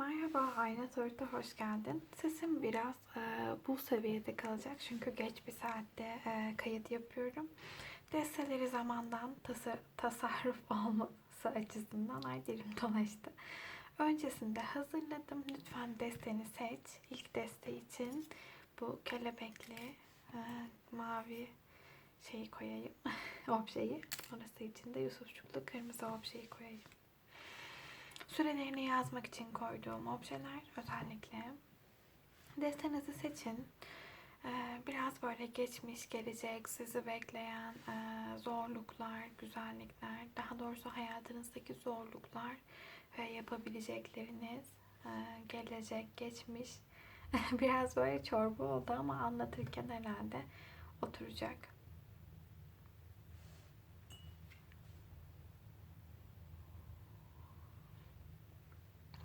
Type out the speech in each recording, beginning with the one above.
Merhaba Ayna Turt'a hoş geldin. Sesim biraz e, bu seviyede kalacak çünkü geç bir saatte e, kayıt yapıyorum. Desteleri zamandan tasa- tasarruf olması açısından ay dilim dolaştı. Öncesinde hazırladım. Lütfen desteni seç. İlk deste için bu kelebekli e, mavi şeyi koyayım. objeyi. Sonrası için de Yusufçuklu kırmızı objeyi koyayım. Sürelerini yazmak için koyduğum objeler özellikle. Destenizi seçin. Ee, Biraz böyle geçmiş, gelecek, sizi bekleyen e, zorluklar, güzellikler, daha doğrusu hayatınızdaki zorluklar ve yapabilecekleriniz, e, gelecek, geçmiş. Biraz böyle çorba oldu ama anlatırken herhalde oturacak.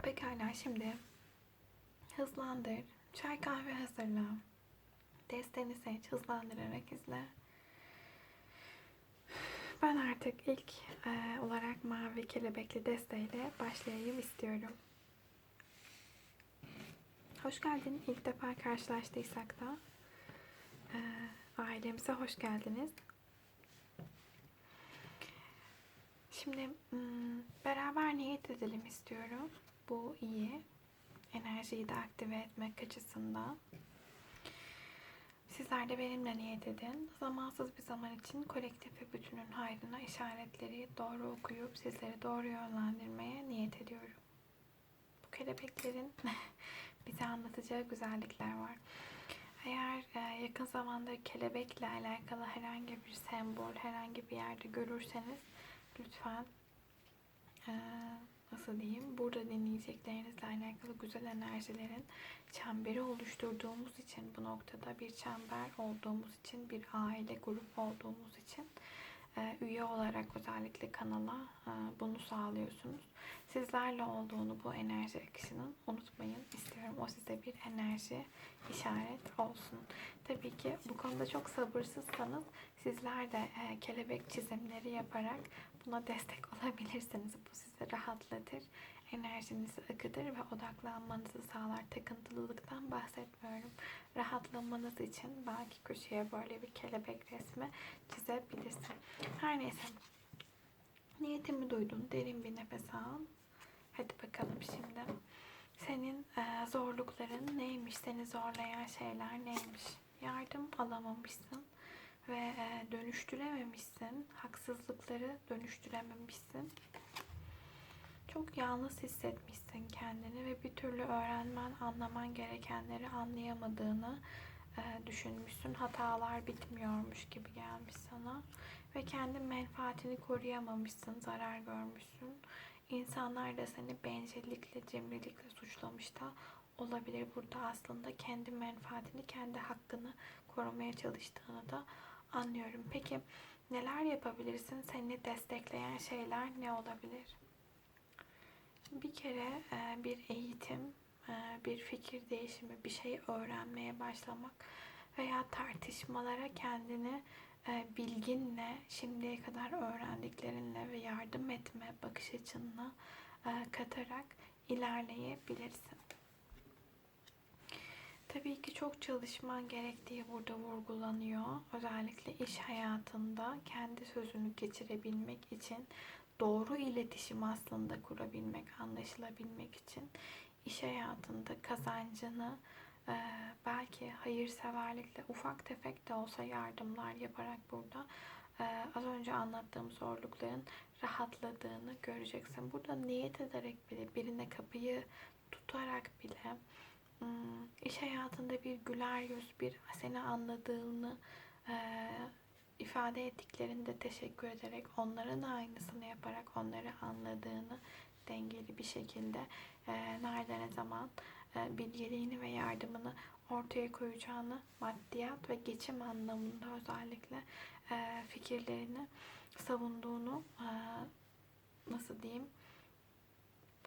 Pekala şimdi hızlandır. Çay kahve hazırla. Desteni seç. Hızlandırarak izle. Ben artık ilk e, olarak mavi kelebekli desteğiyle başlayayım istiyorum. Hoş geldin. İlk defa karşılaştıysak da e, ailemize hoş geldiniz. Şimdi hmm, beraber niyet edelim istiyorum. Bu iyi. Enerjiyi de aktive etmek açısından. Sizler de benimle niyet edin. Zamansız bir zaman için kolektif ve bütünün hayrına işaretleri doğru okuyup sizleri doğru yönlendirmeye niyet ediyorum. Bu kelebeklerin bize anlatacağı güzellikler var. Eğer e, yakın zamanda kelebekle alakalı herhangi bir sembol, herhangi bir yerde görürseniz lütfen e, nasıl diyeyim burada dinleyeceklerinizle alakalı güzel enerjilerin çemberi oluşturduğumuz için bu noktada bir çember olduğumuz için bir aile grup olduğumuz için e, üye olarak özellikle kanala e, bunu sağlıyorsunuz. Sizlerle olduğunu bu enerji akışının unutmayın istiyorum. O size bir enerji işaret olsun. Tabii ki bu konuda çok sabırsızsanız sizler de e, kelebek çizimleri yaparak buna destek olabilirsiniz. Bu sizi rahatlatır, enerjinizi akıtır ve odaklanmanızı sağlar. Takıntılılıktan bahsetmiyorum. Rahatlamanız için belki köşeye böyle bir kelebek resmi çizebilirsin. Her neyse. Niyetimi duydun. Derin bir nefes al. Hadi bakalım şimdi. Senin e, zorlukların neymiş? Seni zorlayan şeyler neymiş? Yardım alamamışsın ve e, dönüştürememişsin. Haksızlıkları dönüştürememişsin. Çok yalnız hissetmişsin kendini ve bir türlü öğrenmen, anlaman gerekenleri anlayamadığını e, düşünmüşsün. Hatalar bitmiyormuş gibi gelmiş sana ve kendi menfaatini koruyamamışsın, zarar görmüşsün. İnsanlar da seni bencillikle, cimrilikle suçlamış da olabilir. Burada aslında kendi menfaatini, kendi hakkını korumaya çalıştığını da anlıyorum. Peki neler yapabilirsin? Seni destekleyen şeyler ne olabilir? Bir kere e, bir eğitim, e, bir fikir değişimi, bir şey öğrenmeye başlamak veya tartışmalara kendini e, bilginle, şimdiye kadar öğrendiklerinle ve yardım etme bakış açınla katarak ilerleyebilirsin. Tabii ki çok çalışman gerektiği burada vurgulanıyor. Özellikle iş hayatında kendi sözünü geçirebilmek için doğru iletişim aslında kurabilmek, anlaşılabilmek için iş hayatında kazancını e, belki hayırseverlikle ufak tefek de olsa yardımlar yaparak burada e, az önce anlattığım zorlukların rahatladığını göreceksin. Burada niyet ederek bile birine kapıyı tutarak bile iş hayatında bir güler yüz, bir seni anladığını e, ifade ettiklerinde teşekkür ederek onların aynısını yaparak onları anladığını dengeli bir şekilde e, nerede ne zaman e, bilgeliğini ve yardımını ortaya koyacağını maddiyat ve geçim anlamında özellikle fikirlerini savunduğunu nasıl diyeyim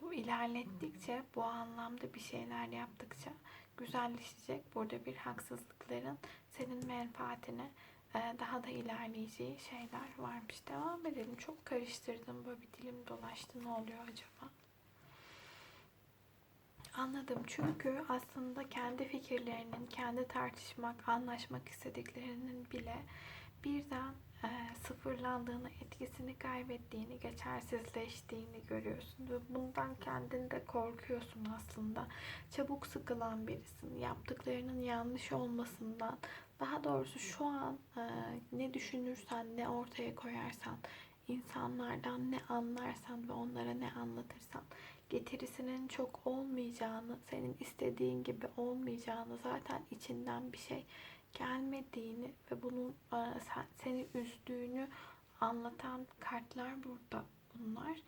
bu ilerlettikçe bu anlamda bir şeyler yaptıkça güzelleşecek. Burada bir haksızlıkların senin menfaatine e, daha da ilerleyeceği şeyler varmış. Devam edelim. Çok karıştırdım. Böyle bir dilim dolaştı. Ne oluyor acaba? Anladım. Çünkü aslında kendi fikirlerinin, kendi tartışmak, anlaşmak istediklerinin bile birden sıfırlandığını, etkisini kaybettiğini, geçersizleştiğini görüyorsun. Ve bundan kendinde korkuyorsun aslında. Çabuk sıkılan birisin. Yaptıklarının yanlış olmasından, daha doğrusu şu an e, ne düşünürsen, ne ortaya koyarsan, insanlardan ne anlarsan ve onlara ne anlatırsan getirisinin çok olmayacağını, senin istediğin gibi olmayacağını, zaten içinden bir şey gelmediğini ve bunun sen, seni üzdüğünü anlatan kartlar burada bunlar.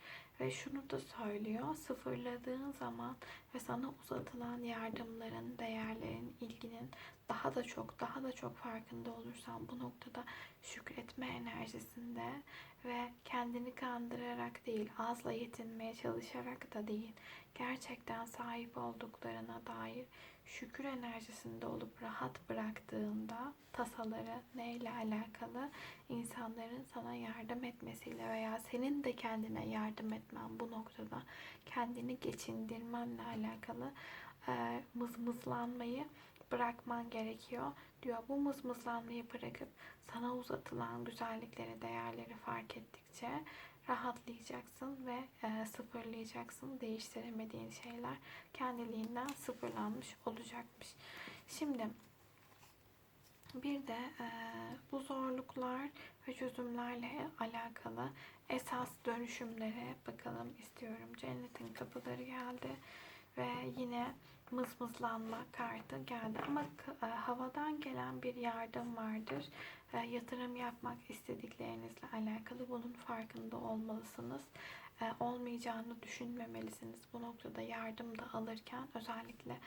Ve şunu da söylüyor, sıfırladığın zaman ve sana uzatılan yardımların, değerlerin, ilginin daha da çok, daha da çok farkında olursan bu noktada şükretme enerjisinde ve kendini kandırarak değil, azla yetinmeye çalışarak da değil, gerçekten sahip olduklarına dair şükür enerjisinde olup rahat bıraktığında tasaları neyle alakalı? İnsanların sana yardım etmesiyle veya senin de kendine yardım etmen bu noktada kendini geçindirmenle alakalı e, mızmızlanmayı bırakman gerekiyor diyor. Bu mızmızlanmayı bırakıp sana uzatılan güzellikleri, değerleri fark ettikçe rahatlayacaksın ve e, sıfırlayacaksın. Değiştiremediğin şeyler kendiliğinden sıfırlanmış olacakmış. Şimdi bir de e, bu zorluklar ve çözümlerle alakalı esas dönüşümlere bakalım istiyorum. Cennetin kapıları geldi ve yine mızmızlanma kartı geldi. Ama e, havadan gelen bir yardım vardır. E, yatırım yapmak istediklerinizle alakalı bunun farkında olmalısınız. E, olmayacağını düşünmemelisiniz. Bu noktada yardım da alırken özellikle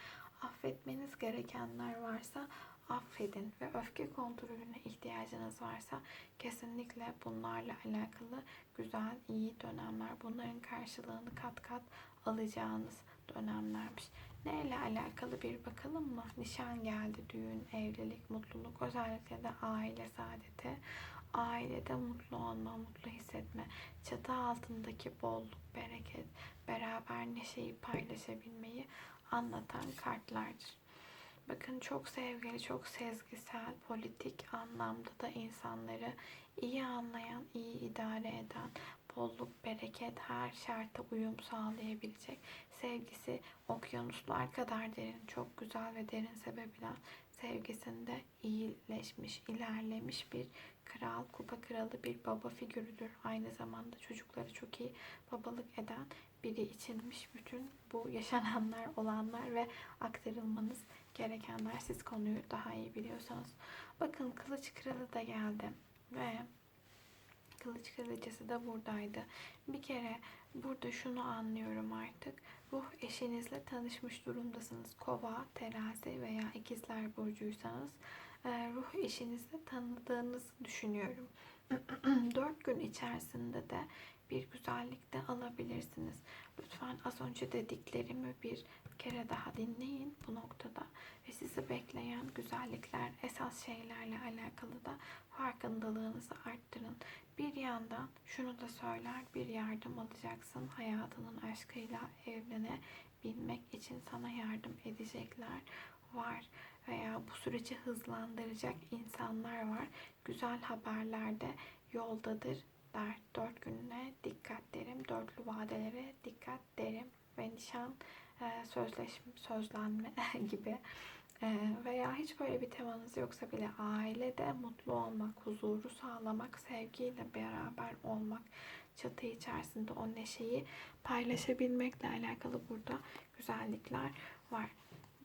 affetmeniz gerekenler varsa affedin ve öfke kontrolüne ihtiyacınız varsa kesinlikle bunlarla alakalı güzel, iyi dönemler. Bunların karşılığını kat kat alacağınız dönemlermiş. Neyle alakalı bir bakalım mı? Nişan geldi, düğün, evlilik, mutluluk, özellikle de aile saadeti. Ailede mutlu olma, mutlu hissetme, çatı altındaki bolluk, bereket, beraber neşeyi paylaşabilmeyi anlatan kartlardır. Bakın çok sevgili, çok sezgisel, politik anlamda da insanları iyi anlayan, iyi idare eden, bolluk, bereket, her şarta uyum sağlayabilecek, sevgisi okyanuslar kadar derin, çok güzel ve derin sebebiyle sevgisinde iyileşmiş, ilerlemiş bir kral, kupa kralı bir baba figürüdür. Aynı zamanda çocukları çok iyi babalık eden biri içinmiş bütün bu yaşananlar, olanlar ve aktarılmanız gerekenler. Siz konuyu daha iyi biliyorsanız. Bakın kılıç kralı da geldi ve kılıç kraliçesi de buradaydı. Bir kere burada şunu anlıyorum artık. Ruh eşinizle tanışmış durumdasınız. Kova, terazi veya ikizler burcuysanız e, ruh eşinizle tanıdığınızı düşünüyorum. Dört gün içerisinde de bir güzellik de alabilirsiniz. Lütfen az önce dediklerimi bir kere daha dinleyin bu noktada ve sizi bekleyen güzellikler, esas şeylerle alakalı da farkındalığınızı arttırın. Bir yandan şunu da söyler, bir yardım alacaksın. Hayatının aşkıyla evlenebilmek için sana yardım edecekler var veya bu süreci hızlandıracak insanlar var. Güzel haberler de yoldadır der. Dört gününe dikkat derim. Dörtlü vadelere dikkat derim. Ve nişan, e, sözleşme, sözlenme gibi e, veya hiç böyle bir temanız yoksa bile ailede mutlu olmak, huzuru sağlamak, sevgiyle beraber olmak, çatı içerisinde o neşeyi paylaşabilmekle alakalı burada güzellikler var.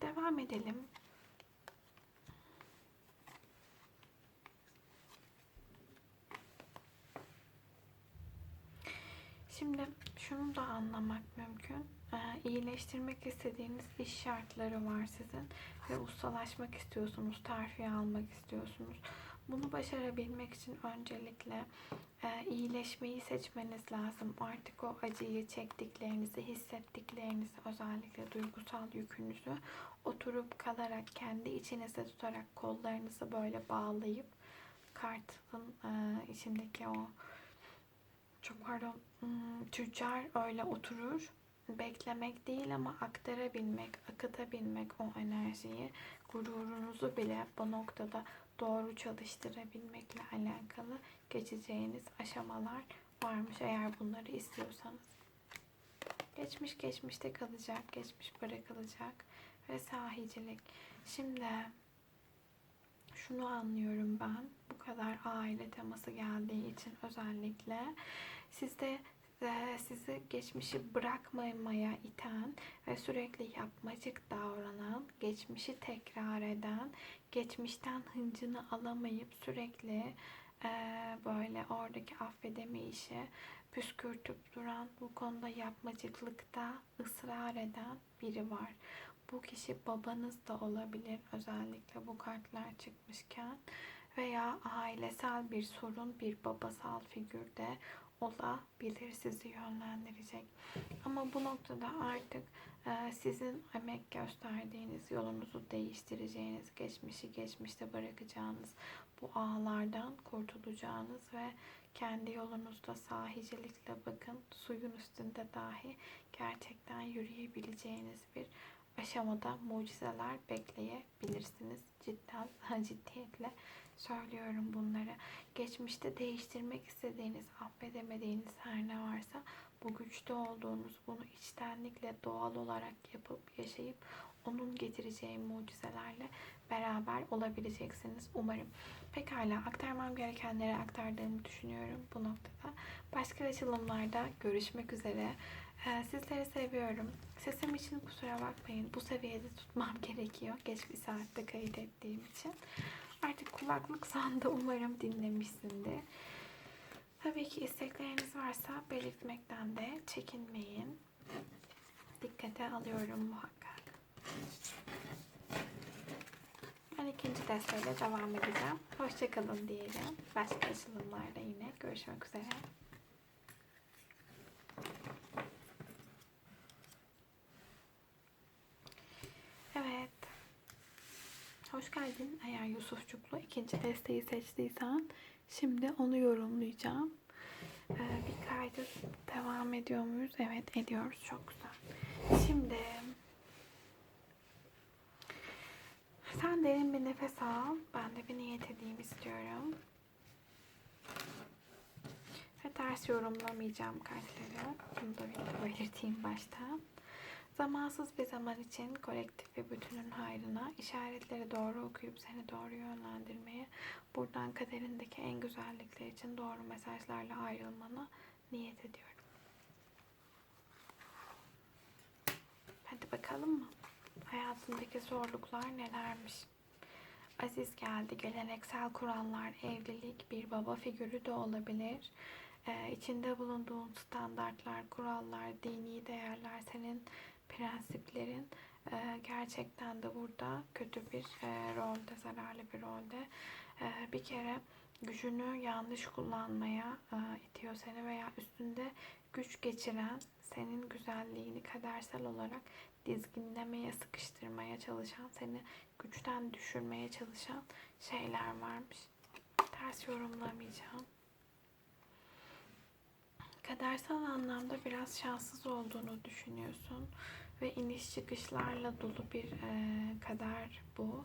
Devam edelim. Şimdi şunu da anlamak mümkün. Ee, iyileştirmek istediğiniz iş şartları var sizin ve ustalaşmak istiyorsunuz, terfi almak istiyorsunuz. Bunu başarabilmek için öncelikle e, iyileşmeyi seçmeniz lazım. Artık o acıyı çektiklerinizi, hissettiklerinizi, özellikle duygusal yükünüzü oturup kalarak, kendi içinizde tutarak kollarınızı böyle bağlayıp kartın e, içindeki o çok pardon hmm, tüccar öyle oturur beklemek değil ama aktarabilmek, akıtabilmek o enerjiyi, gururunuzu bile bu noktada doğru çalıştırabilmekle alakalı geçeceğiniz aşamalar varmış eğer bunları istiyorsanız. Geçmiş geçmişte kalacak, geçmiş bırakılacak ve sahicilik. Şimdi şunu anlıyorum ben. Bu kadar aile teması geldiği için özellikle sizde e, sizi geçmişi bırakmamaya iten ve sürekli yapmacık davranan, geçmişi tekrar eden, geçmişten hıncını alamayıp sürekli e, böyle oradaki affedemeyişi püskürtüp duran, bu konuda yapmacıklıkta ısrar eden biri var. Bu kişi babanız da olabilir özellikle bu kartlar çıkmışken veya ailesel bir sorun bir babasal figürde olabilir sizi yönlendirecek. Ama bu noktada artık e, sizin emek gösterdiğiniz, yolunuzu değiştireceğiniz, geçmişi geçmişte bırakacağınız, bu ağlardan kurtulacağınız ve kendi yolunuzda sahicilikle bakın suyun üstünde dahi gerçekten yürüyebileceğiniz bir aşamada mucizeler bekleyebilirsiniz. Cidden ciddiyetle söylüyorum bunları. Geçmişte değiştirmek istediğiniz, affedemediğiniz her ne varsa güçte olduğunuz, bunu içtenlikle doğal olarak yapıp yaşayıp onun getireceği mucizelerle beraber olabileceksiniz umarım. Pekala aktarmam gerekenleri aktardığımı düşünüyorum bu noktada. Başka açılımlarda görüşmek üzere. Ee, sizleri seviyorum. Sesim için kusura bakmayın. Bu seviyede tutmam gerekiyor. Geç bir saatte kayıt ettiğim için. Artık kulaklık sandı. Umarım dinlemişsindir. Tabii ki istekleriniz varsa belirtmekten de çekinmeyin. Dikkate alıyorum muhakkak. Ben ikinci desteğiyle devam edeceğim. Hoşçakalın diyelim. Başka açılımlarda yine görüşmek üzere. Evet. Hoş geldin. Eğer Yusufçuklu ikinci desteği seçtiysen şimdi onu yorumlayacağım. Ee, bir kaydı devam ediyor muyuz? Evet ediyoruz. Çok güzel. Şimdi sen derin bir nefes al. Ben de bir niyet edeyim istiyorum. Ve ters yorumlamayacağım kartları. Bunu da belirteyim başta. Zamansız bir zaman için kolektif ve bütünün hayrına işaretleri doğru okuyup seni doğru yönlendirmeye, buradan kaderindeki en güzellikler için doğru mesajlarla ayrılmana niyet ediyorum. Hadi bakalım mı? Hayatındaki zorluklar nelermiş? Aziz geldi. Geleneksel kurallar, evlilik, bir baba figürü de olabilir. Ee, içinde bulunduğun standartlar, kurallar, dini değerler, senin prensiplerin e, gerçekten de burada kötü bir e, rolde, zararlı bir rolde. E, bir kere gücünü yanlış kullanmaya e, itiyor seni veya üstünde güç geçiren, senin güzelliğini kadersel olarak dizginlemeye, sıkıştırmaya çalışan, seni güçten düşürmeye çalışan şeyler varmış. Ters yorumlamayacağım. Kadersel anlamda biraz şanssız olduğunu düşünüyorsun ve iniş çıkışlarla dolu bir e, kader bu.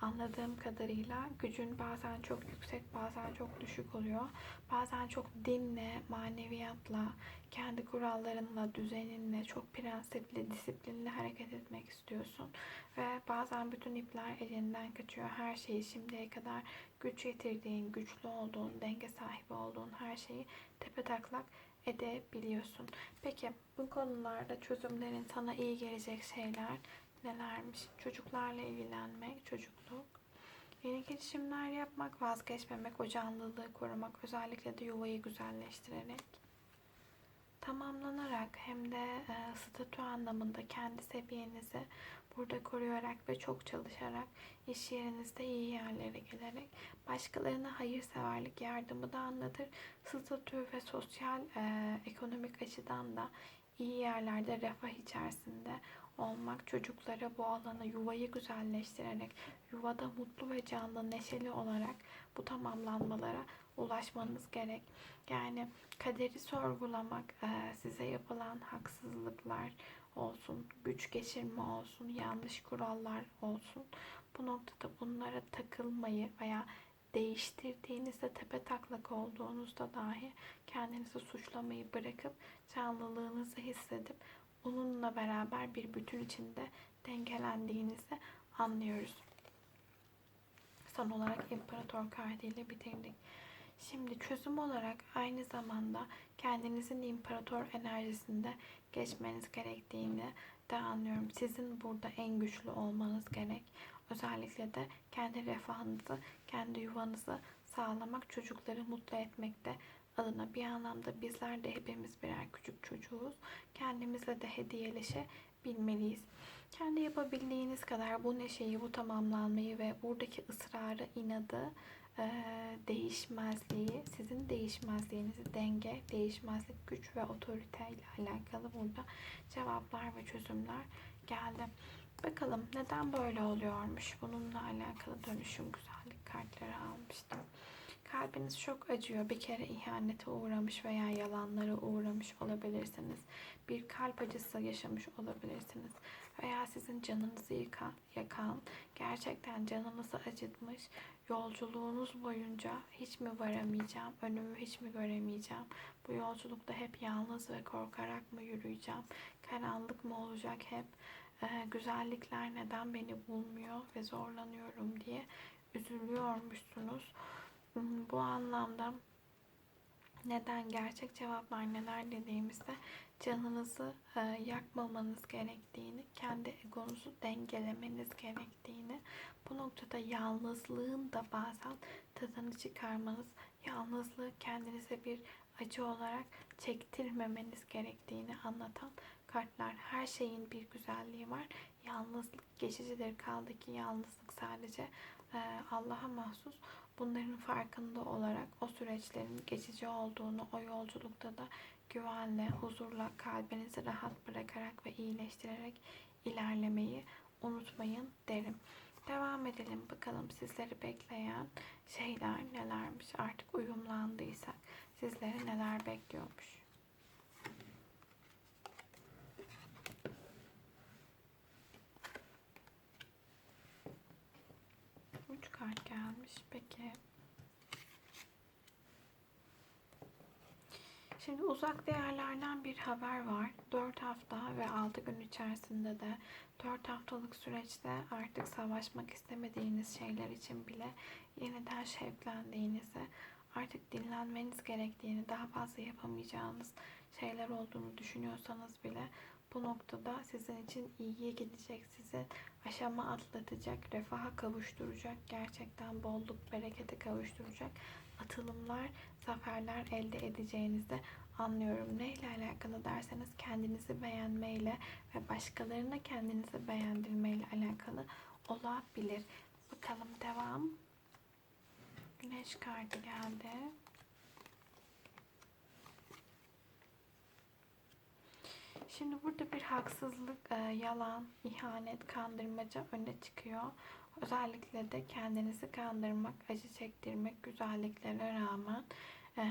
Anladığım kadarıyla gücün bazen çok yüksek, bazen çok düşük oluyor. Bazen çok dinle, maneviyatla, kendi kurallarınla, düzeninle, çok prensipli, disiplinli hareket etmek istiyorsun. Ve bazen bütün ipler elinden kaçıyor. Her şeyi şimdiye kadar güç getirdiğin, güçlü olduğun, denge sahibi olduğun her şeyi tepe taklak edebiliyorsun. Peki bu konularda çözümlerin sana iyi gelecek şeyler nelermiş? Çocuklarla ilgilenmek, çocukluk, yeni girişimler yapmak, vazgeçmemek, o canlılığı korumak, özellikle de yuvayı güzelleştirerek, tamamlanarak hem de e, statü anlamında kendi seviyenizi burada koruyarak ve çok çalışarak iş yerinizde iyi yerlere gelerek başkalarına hayırseverlik yardımı da anlatır. Statü ve sosyal e, ekonomik açıdan da iyi yerlerde refah içerisinde olmak, çocuklara bu alanı, yuvayı güzelleştirerek, yuvada mutlu ve canlı, neşeli olarak bu tamamlanmalara ulaşmanız gerek. Yani kaderi sorgulamak, e, size yapılan haksızlıklar olsun, güç geçirme olsun, yanlış kurallar olsun. Bu noktada bunlara takılmayı veya değiştirdiğinizde tepe taklak olduğunuzda dahi kendinizi suçlamayı bırakıp canlılığınızı hissedip onunla beraber bir bütün içinde dengelendiğinizi anlıyoruz. Son olarak imparator kartıyla bitirdik. Şimdi çözüm olarak aynı zamanda kendinizin imparator enerjisinde geçmeniz gerektiğini de anlıyorum. Sizin burada en güçlü olmanız gerek. Özellikle de kendi refahınızı, kendi yuvanızı sağlamak, çocukları mutlu etmekte adına bir anlamda bizler de hepimiz birer küçük çocuğuz. Kendimizle de hediyeleşebilmeliyiz. Kendi yapabildiğiniz kadar bu neşeyi, bu tamamlanmayı ve buradaki ısrarı, inadı, değişmezliği, sizin değişmezliğinizi, denge, değişmezlik, güç ve otorite ile alakalı burada cevaplar ve çözümler geldi. Bakalım neden böyle oluyormuş? Bununla alakalı dönüşüm güzellik kartları almıştım. Kalbiniz çok acıyor. Bir kere ihanete uğramış veya yalanlara uğramış olabilirsiniz. Bir kalp acısı yaşamış olabilirsiniz. Veya sizin canınızı yıkan, yakan, gerçekten canınızı acıtmış, yolculuğunuz boyunca hiç mi varamayacağım, önümü hiç mi göremeyeceğim, bu yolculukta hep yalnız ve korkarak mı yürüyeceğim, karanlık mı olacak hep, ee, güzellikler neden beni bulmuyor ve zorlanıyorum diye üzülüyormuşsunuz. Bu anlamda neden gerçek cevaplar neler dediğimizde canınızı e, yakmamanız gerektiğini, kendi egonuzu dengelemeniz gerektiğini, bu noktada yalnızlığın da bazen tadını çıkarmanız, yalnızlığı kendinize bir acı olarak çektirmemeniz gerektiğini anlatan kartlar. Her şeyin bir güzelliği var. Yalnızlık geçicidir. Kaldı ki yalnızlık sadece e, Allah'a mahsus. Bunların farkında olarak o süreçlerin geçici olduğunu, o yolculukta da güvenle, huzurla, kalbinizi rahat bırakarak ve iyileştirerek ilerlemeyi unutmayın derim. Devam edelim bakalım sizleri bekleyen şeyler nelermiş. Artık uyumlandıysak sizleri neler bekliyormuş. Kart gelmiş. Peki. Şimdi uzak değerlerden bir haber var. 4 hafta ve 6 gün içerisinde de 4 haftalık süreçte artık savaşmak istemediğiniz şeyler için bile yeniden şevklendiğinizi, artık dinlenmeniz gerektiğini, daha fazla yapamayacağınız şeyler olduğunu düşünüyorsanız bile bu noktada sizin için iyiye gidecek, sizi aşama atlatacak, refaha kavuşturacak, gerçekten bolluk, berekete kavuşturacak atılımlar, zaferler elde edeceğinizi anlıyorum. Ne ile alakalı derseniz kendinizi beğenmeyle ve başkalarına kendinizi beğendirmeyle alakalı olabilir. Bakalım devam. Güneş kartı geldi. Şimdi burada bir haksızlık, e, yalan, ihanet, kandırmaca öne çıkıyor. Özellikle de kendinizi kandırmak, acı çektirmek güzelliklere rağmen e,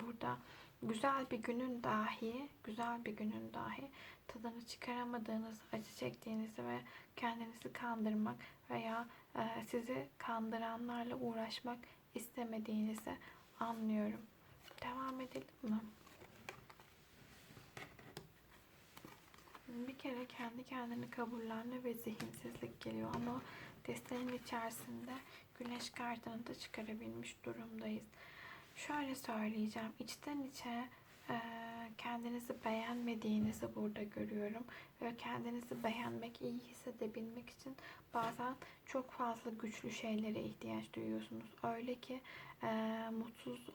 burada güzel bir günün dahi, güzel bir günün dahi tadını çıkaramadığınız, acı çektiğinizi ve kendinizi kandırmak veya e, sizi kandıranlarla uğraşmak istemediğinizi anlıyorum. Devam edelim mi? Bir kere kendi kendini kabullenme ve zihinsizlik geliyor ama desteğin içerisinde güneş kartını da çıkarabilmiş durumdayız. Şöyle söyleyeceğim. içten içe e, kendinizi beğenmediğinizi burada görüyorum. Ve kendinizi beğenmek, iyi hissedebilmek için bazen çok fazla güçlü şeylere ihtiyaç duyuyorsunuz. Öyle ki e, mutsuz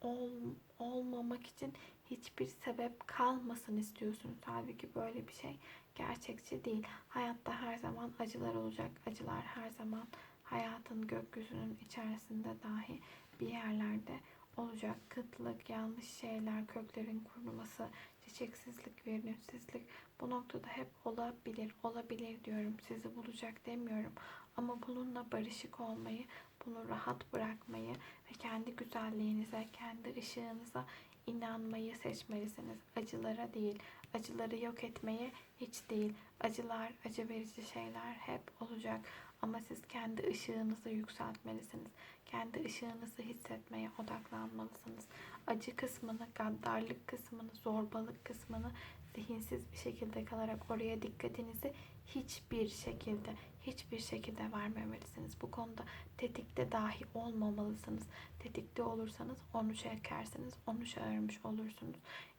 ol, olmamak için hiçbir sebep kalmasın istiyorsunuz. Halbuki böyle bir şey gerçekçi değil. Hayatta her zaman acılar olacak. Acılar her zaman hayatın gökyüzünün içerisinde dahi bir yerlerde olacak. Kıtlık, yanlış şeyler, köklerin kuruması, isteksizlik, virnütsizlik bu noktada hep olabilir, olabilir diyorum. Sizi bulacak demiyorum. Ama bununla barışık olmayı, bunu rahat bırakmayı ve kendi güzelliğinize, kendi ışığınıza inanmayı seçmelisiniz. Acılara değil, acıları yok etmeye hiç değil. Acılar, acı verici şeyler hep olacak. Ama siz kendi ışığınızı yükseltmelisiniz. Kendi ışığınızı hissetmeye odaklanmalısınız. Acı kısmını, gaddarlık kısmını, zorbalık kısmını zihinsiz bir şekilde kalarak oraya dikkatinizi hiçbir şekilde, hiçbir şekilde vermemelisiniz. Bu konuda tetikte dahi olmamalısınız. Tetikte olursanız onu çekersiniz, onu çağırmış olursunuz.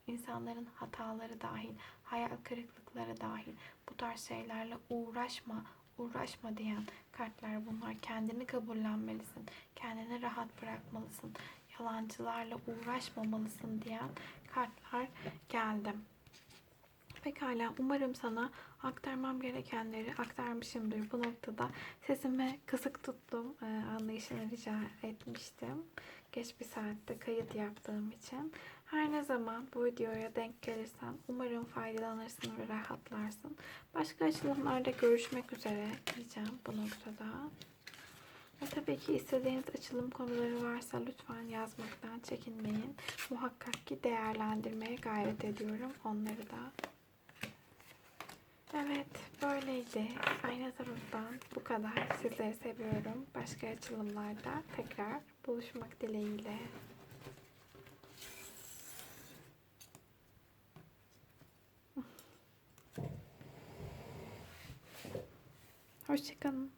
İnsanların hataları dahil, hayal kırıklıkları dahil bu tarz şeylerle uğraşma, uğraşma diyen kartlar bunlar. Kendini kabullenmelisin. Kendini rahat bırakmalısın. Yalancılarla uğraşmamalısın diyen kartlar geldi. Pekala umarım sana aktarmam gerekenleri aktarmışımdır bu noktada. Sesimi kısık tuttum. Ee, anlayışını rica etmiştim. Geç bir saatte kayıt yaptığım için. Her ne zaman bu videoya denk gelirsen umarım faydalanırsın ve rahatlarsın. Başka açılımlarda görüşmek üzere diyeceğim bu noktada. Ve tabii ki istediğiniz açılım konuları varsa lütfen yazmaktan çekinmeyin. Muhakkak ki değerlendirmeye gayret ediyorum onları da. Evet, böyleydi. Ayna Tarot'tan bu kadar. Sizleri seviyorum. Başka açılımlarda tekrar buluşmak dileğiyle. Hoşçakalın.